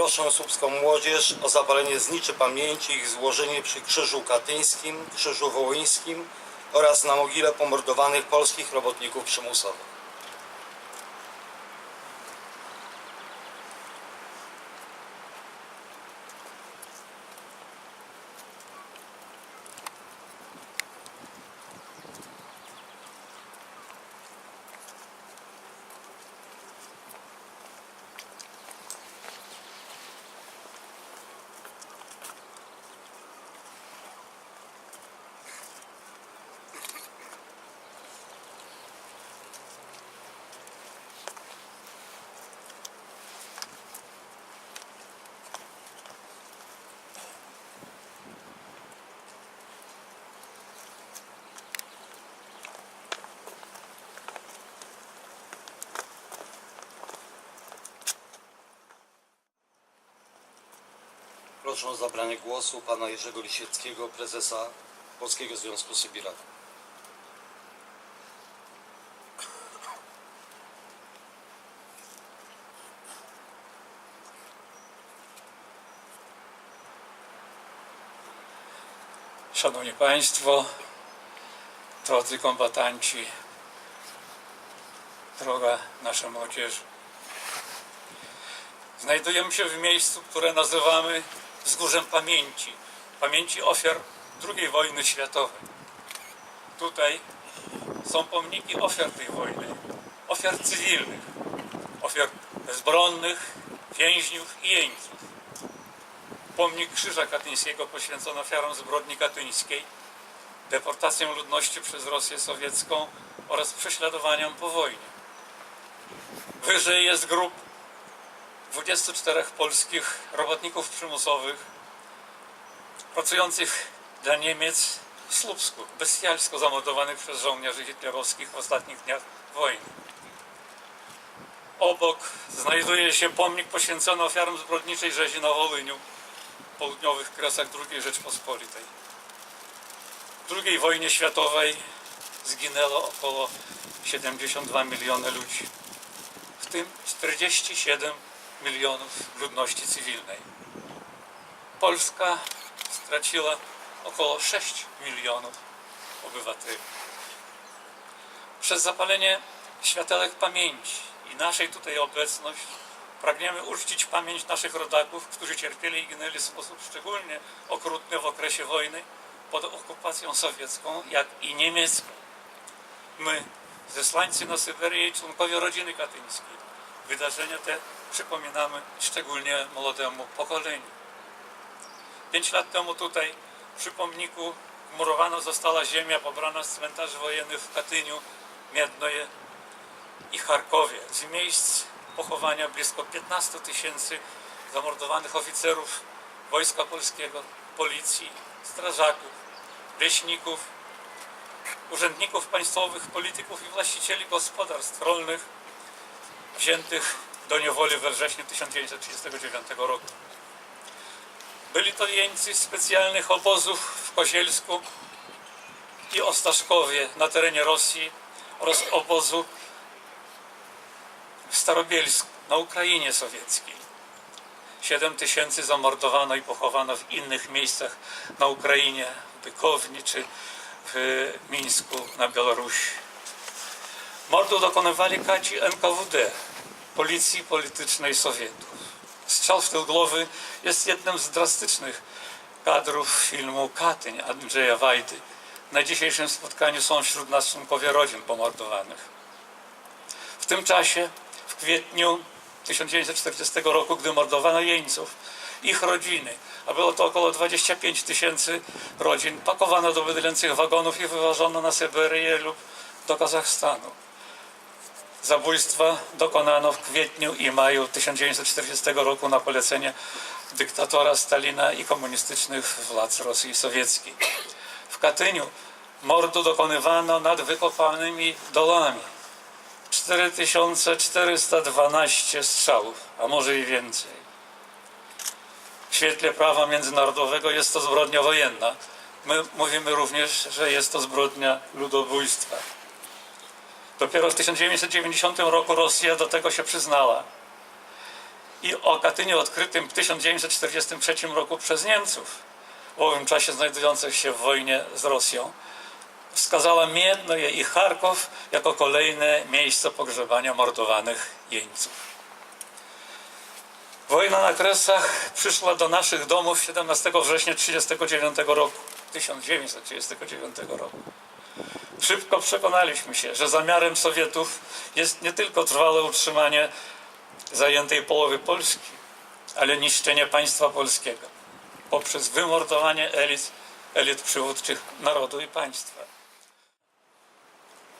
Proszę słupską młodzież o zapalenie zniczy pamięci ich złożenie przy Krzyżu Katyńskim, Krzyżu Wołyńskim oraz na mogile pomordowanych polskich robotników przymusowych. Proszę o zabranie głosu pana Jerzego Lisieckiego, prezesa Polskiego Związku Sybiraków. Szanowni Państwo, drodzy kombatanci, droga nasza młodzież. Znajdujemy się w miejscu, które nazywamy Wzgórzem Pamięci, pamięci ofiar II wojny światowej. Tutaj są pomniki ofiar tej wojny, ofiar cywilnych, ofiar bezbronnych, więźniów i jeńców pomnik Krzyża Katyńskiego poświęcony ofiarom zbrodni katyńskiej, deportacją ludności przez Rosję sowiecką oraz prześladowaniom po wojnie. Wyżej jest grób 24 polskich robotników przymusowych pracujących dla Niemiec w Słupsku, bestialsko zamordowanych przez żołnierzy hitlerowskich w ostatnich dniach wojny. Obok znajduje się pomnik poświęcony ofiarom zbrodniczej rzezi na Wołyniu, południowych kresach II Rzeczpospolitej. W II wojnie światowej zginęło około 72 miliony ludzi, w tym 47 milionów ludności cywilnej. Polska straciła około 6 milionów obywateli. Przez zapalenie światełek pamięci i naszej tutaj obecność Pragniemy uczcić pamięć naszych rodaków, którzy cierpieli i ginęli w sposób szczególnie okrutny w okresie wojny pod okupacją sowiecką, jak i niemiecką. My, zesłańcy na Syberię i członkowie rodziny katyńskiej, wydarzenia te przypominamy szczególnie młodemu pokoleniu. Pięć lat temu tutaj przy pomniku murowana została ziemia pobrana z cmentarzy wojennych w Katyniu, Miednoje i Charkowie. Z miejsc pochowania blisko 15 tysięcy zamordowanych oficerów Wojska Polskiego, Policji, strażaków, leśników, urzędników państwowych, polityków i właścicieli gospodarstw rolnych wziętych do niewoli we wrześniu 1939 roku. Byli to jeńcy specjalnych obozów w Kozielsku i Ostaszkowie na terenie Rosji oraz obozu w Starobielsku, na Ukrainie sowieckiej. 7 tysięcy zamordowano i pochowano w innych miejscach na Ukrainie, w Bykowni czy w Mińsku na Białorusi. Mordu dokonywali kaci NKWD, Policji Politycznej Sowietów. Strzał w tył głowy jest jednym z drastycznych kadrów filmu Katyń Andrzeja Wajdy. Na dzisiejszym spotkaniu są wśród nas członkowie rodzin pomordowanych. W tym czasie w kwietniu 1940 roku, gdy mordowano jeńców, ich rodziny, a było to około 25 tysięcy rodzin, pakowano do bydlęcych wagonów i wywożono na Syberię lub do Kazachstanu. Zabójstwa dokonano w kwietniu i maju 1940 roku na polecenie dyktatora Stalina i komunistycznych władz Rosji Sowieckiej. W Katyniu mordu dokonywano nad wykopanymi dolami. 4412 strzałów, a może i więcej. W świetle prawa międzynarodowego jest to zbrodnia wojenna. My mówimy również, że jest to zbrodnia ludobójstwa. Dopiero w 1990 roku Rosja do tego się przyznała. i o Katyniu odkrytym w 1943 roku przez Niemców, w owym czasie znajdujących się w wojnie z Rosją. Wskazała Miedno i Charkow jako kolejne miejsce pogrzebania mordowanych jeńców. Wojna na Kresach przyszła do naszych domów 17 września 1939 roku. 1939 roku. Szybko przekonaliśmy się, że zamiarem Sowietów jest nie tylko trwałe utrzymanie zajętej połowy Polski, ale niszczenie państwa polskiego poprzez wymordowanie elit, elit przywódczych narodu i państwa.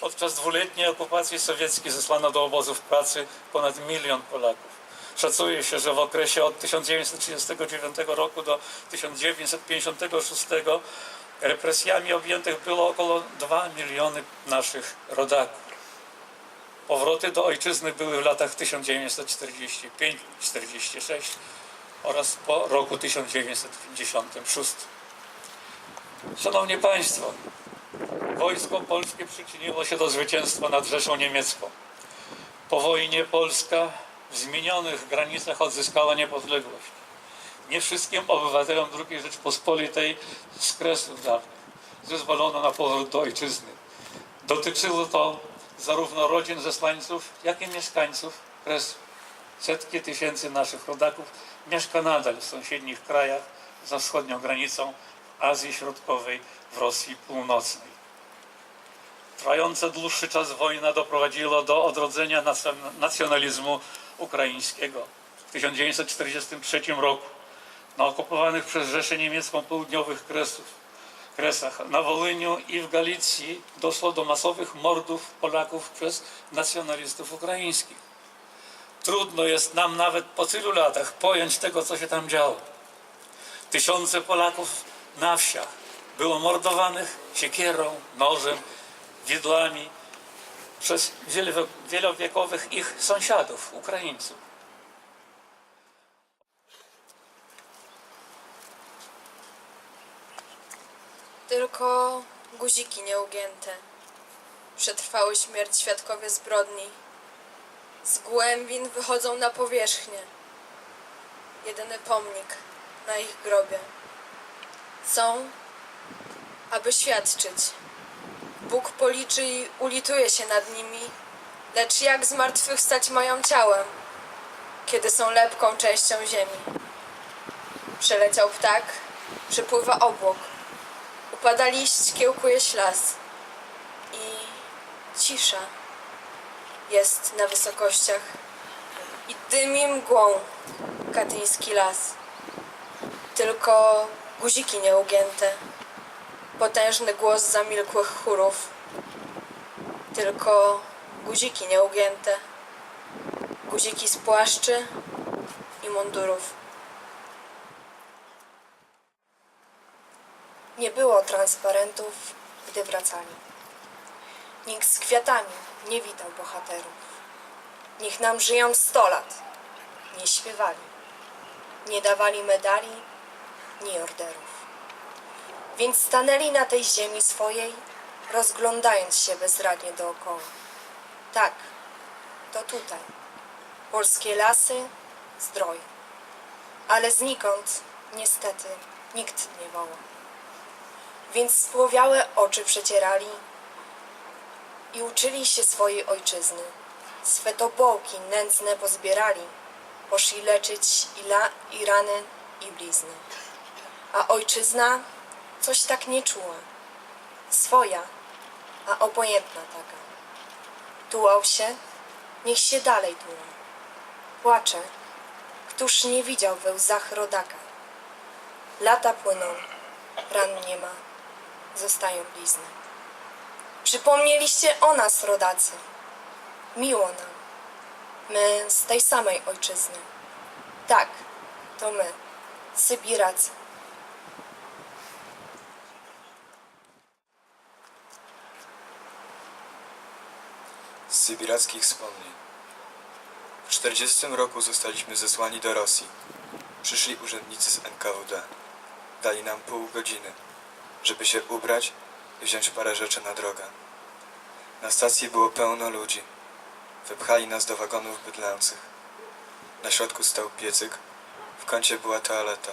Podczas dwuletniej okupacji sowieckiej zesłano do obozów pracy ponad milion Polaków. Szacuje się, że w okresie od 1939 roku do 1956 represjami objętych było około 2 miliony naszych rodaków. Powroty do ojczyzny były w latach 1945-46 oraz po roku 1956. Szanowni Państwo, wojsko polskie przyczyniło się do zwycięstwa nad Rzeszą Niemiecką. Po wojnie Polska w zmienionych granicach odzyskała niepodległość. Nie wszystkim obywatelom II Rzeczpospolitej z kresów dawnych zezwolono na powrót do ojczyzny. Dotyczyło to zarówno rodzin zesłańców, jak i mieszkańców kresów. Setki tysięcy naszych rodaków mieszka nadal w sąsiednich krajach za wschodnią granicą Azji Środkowej, w Rosji Północnej. Trwająca dłuższy czas wojna doprowadziła do odrodzenia nacjon- nacjonalizmu ukraińskiego. W 1943 roku na okupowanych przez Rzeszę Niemiecką południowych Kresów, Kresach, na Wołyniu i w Galicji doszło do masowych mordów Polaków przez nacjonalistów ukraińskich. Trudno jest nam nawet po tylu latach pojąć tego, co się tam działo. Tysiące Polaków na wsiach było mordowanych siekierą, nożem, widłami przez wielowiekowych ich sąsiadów, Ukraińców. Tylko guziki nieugięte. Przetrwały śmierć świadkowie zbrodni. Z głębin wychodzą na powierzchnię. Jedyny pomnik na ich grobie. Są, aby świadczyć. Bóg policzy i ulituje się nad nimi, lecz jak zmartwychwstać mają ciałem, kiedy są lepką częścią ziemi. Przeleciał ptak, przypływa obłok. Upada liść, kiełkuje ślas i cisza jest na wysokościach i dymi mgłą katyński las. Tylko guziki nieugięte, potężny głos zamilkłych chórów. Tylko guziki nieugięte, guziki z płaszczy i mundurów. Nie było transparentów, gdy wracali. Nikt z kwiatami nie witał bohaterów. Niech nam żyją sto lat. Nie śpiewali. Nie dawali medali, ni orderów. Więc stanęli na tej ziemi swojej, rozglądając się bezradnie dookoła. Tak, to tutaj. Polskie lasy, zdroje. Ale znikąd, niestety, nikt nie woła więc spłowiałe oczy przecierali i uczyli się swojej ojczyzny. Swe tobołki nędzne pozbierali, poszli leczyć i, la, i rany, i blizny. A ojczyzna coś tak nie czuła. Swoja, a obojętna taka. Tułał się, niech się dalej tuła. Płacze, któż nie widział we łzach rodaka. Lata płyną, ran nie ma zostają blizny. Przypomnieliście o nas, rodacy. Miło nam. My z tej samej ojczyzny. Tak, to my, Sybiracy. z sybirackich wspomnień. W 40 roku zostaliśmy zesłani do Rosji. Przyszli urzędnicy z NKWD. Dali nam pół godziny, żeby się ubrać i wziąć parę rzeczy na drogę. Na stacji było pełno ludzi. Wypchali nas do wagonów bydlęcych. Na środku stał piecyk, w kącie była toaleta.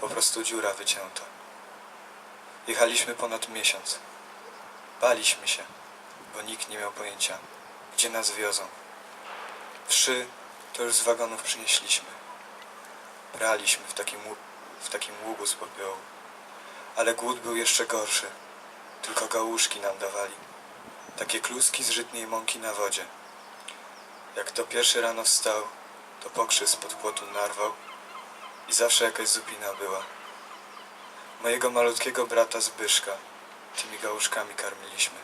Po prostu dziura wycięta. Jechaliśmy ponad miesiąc. Baliśmy się, bo nikt nie miał pojęcia, gdzie nas wiozą. Wszy to już z wagonów przynieśliśmy. Praliśmy w takim, w takim ługu z popiołu. Ale głód był jeszcze gorszy. Tylko gałuszki nam dawali. Takie kluski z żytniej mąki na wodzie. Jak to pierwszy rano wstał, to pokrzyw spod płotu narwał i zawsze jakaś zupina była. Mojego malutkiego brata Zbyszka tymi gałuszkami karmiliśmy.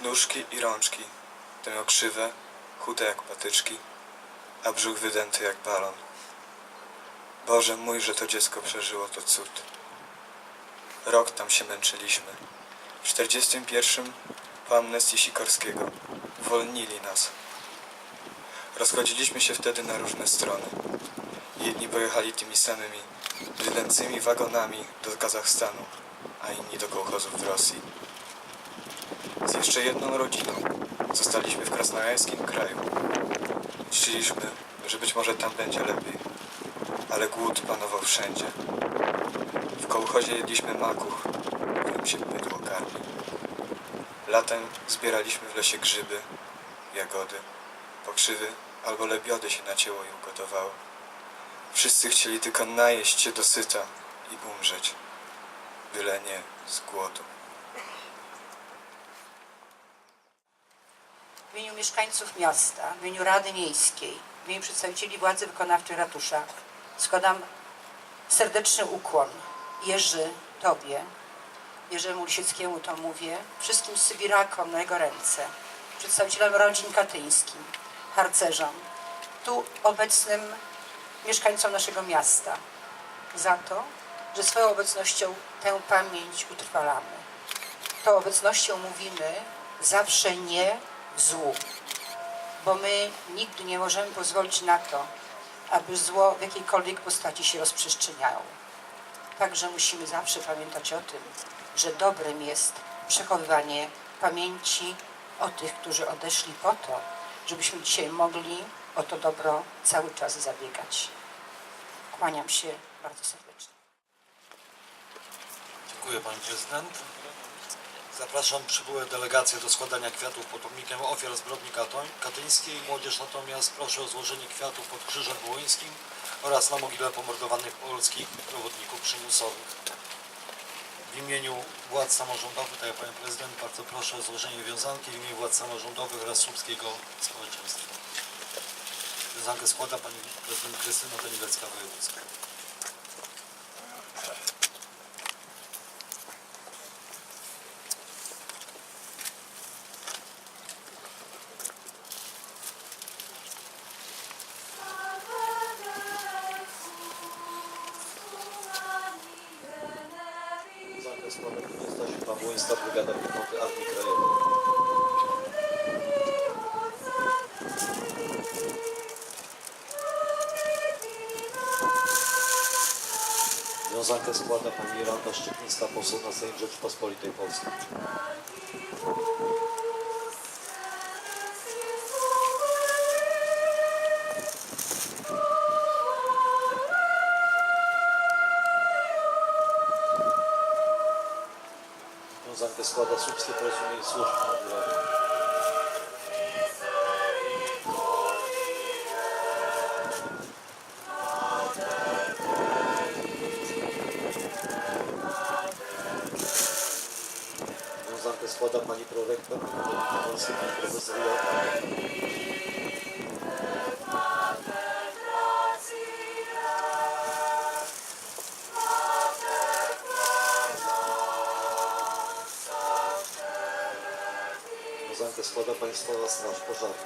Nóżki i rączki to miał krzywe, chude jak patyczki, a brzuch wydęty jak balon. Boże mój, że to dziecko przeżyło, to cud. Rok tam się męczyliśmy. W 41 po amnestii Sikorskiego uwolnili nas. Rozchodziliśmy się wtedy na różne strony. Jedni pojechali tymi samymi wydęcymi wagonami do Kazachstanu, a inni do kołchozów w Rosji. Z jeszcze jedną rodziną zostaliśmy w krasnojarskim kraju. Liczyliśmy, że być może tam będzie lepiej, ale głód panował wszędzie. Kołchozie jedliśmy makuch, którym się bydło karmi. Latem zbieraliśmy w lesie grzyby, jagody, pokrzywy albo lebiody się nacięło i ugotowało. Wszyscy chcieli tylko najeść się dosyta i umrzeć, byle nie z głodu. W imieniu mieszkańców miasta, w imieniu Rady Miejskiej, w imieniu przedstawicieli władzy wykonawczej ratusza składam serdeczny ukłon Jerzy Tobie, Jerzemu Lisieckiemu to mówię, wszystkim Sybirakom na jego ręce, przedstawicielom rodzin katyńskim, harcerzom, tu obecnym mieszkańcom naszego miasta za to, że swoją obecnością tę pamięć utrwalamy. Tą obecnością mówimy zawsze nie złu, bo my nigdy nie możemy pozwolić na to, aby zło w jakiejkolwiek postaci się rozprzestrzeniało. Także musimy zawsze pamiętać o tym, że dobrym jest przechowywanie pamięci o tych, którzy odeszli po to, żebyśmy dzisiaj mogli o to dobro cały czas zabiegać. Kłaniam się bardzo serdecznie. Dziękuję Pani Prezydent. Zapraszam przybyłe delegacje do składania kwiatów pod pomnikiem ofiar zbrodni katyńskiej. Młodzież natomiast proszę o złożenie kwiatów pod Krzyżem Wołyńskim oraz na mogile pomordowanych polskich robotników przymusowych. W imieniu władz samorządowych, tak jak Pani Prezydent, bardzo proszę o złożenie wiązanki w imieniu władz samorządowych oraz słupskiego społeczeństwa. Wiązankę składa Pani Prezydent Krystyna Danilecka-Wojewódzka. Wiązankę składa Pani Brygada Piechoty Armii Krajowej. Wiązankę składa pani Miranda Szczytnicka, poseł na Sejm Rzeczypospolitej Polskiej. Składa Słupskie Porozumienie Służb Mundurowych. Wiązankę składa pani prorektor pani profesor Joanna. Składa Państwowa Straż Pożarna.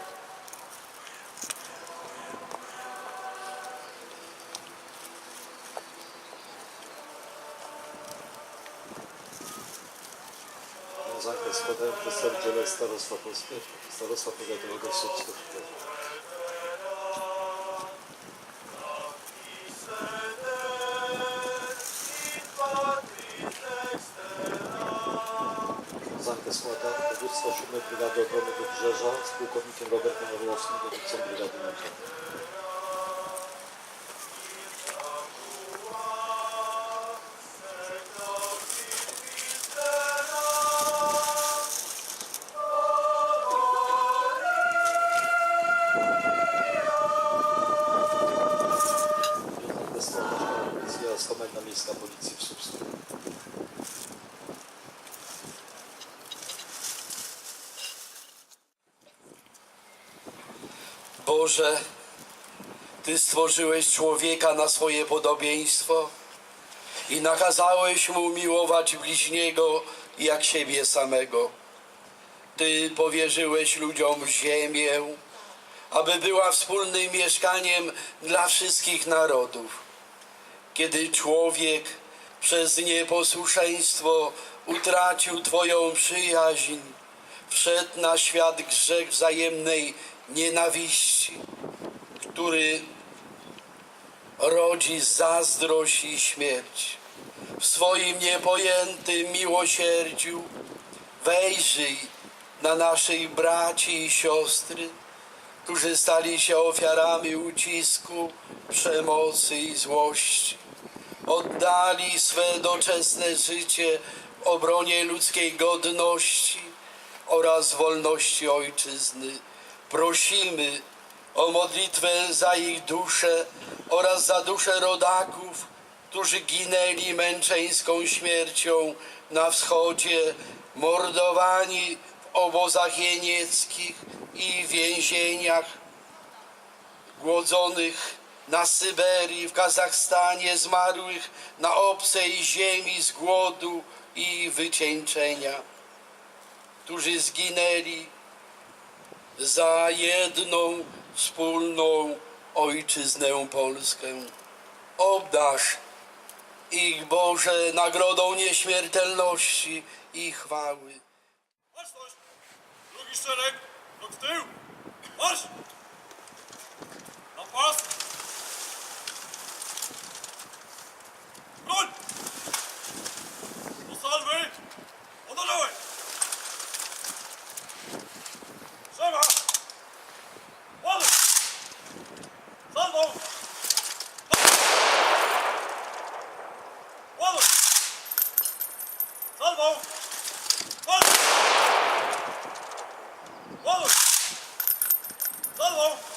Wiązankę składają przedstawiciele Starostwa Polskiego, Starostwa Powiatowego w Słupsku. Składa dowództwo 7 Brygady Obrony Wybrzeża z pułkownikiem Robertem Orłowskim, dowódcą Brygady Niger. Boże, Ty stworzyłeś człowieka na swoje podobieństwo i nakazałeś mu miłować bliźniego jak siebie samego. Ty powierzyłeś ludziom ziemię, aby była wspólnym mieszkaniem dla wszystkich narodów. Kiedy człowiek przez nieposłuszeństwo utracił Twoją przyjaźń, wszedł na świat grzech wzajemnej nienawiści, który rodzi zazdrość i śmierć. W swoim niepojętym miłosierdziu wejrzyj na naszych braci i siostry, którzy stali się ofiarami ucisku, przemocy i złości. Oddali swe doczesne życie w obronie ludzkiej godności oraz wolności ojczyzny. Prosimy o modlitwę za ich duszę oraz za dusze rodaków, którzy ginęli męczeńską śmiercią na wschodzie, mordowani w obozach jenieckich i więzieniach, głodzonych na Syberii, w Kazachstanie, zmarłych na obcej ziemi z głodu i wycieńczenia, którzy zginęli za jedną wspólną ojczyznę Polskę. Obdasz ich Boże nagrodą nieśmiertelności i chwały. Baczność! Drugi szereg, krok w tył! Marsz! Na pas! Broń! Hello.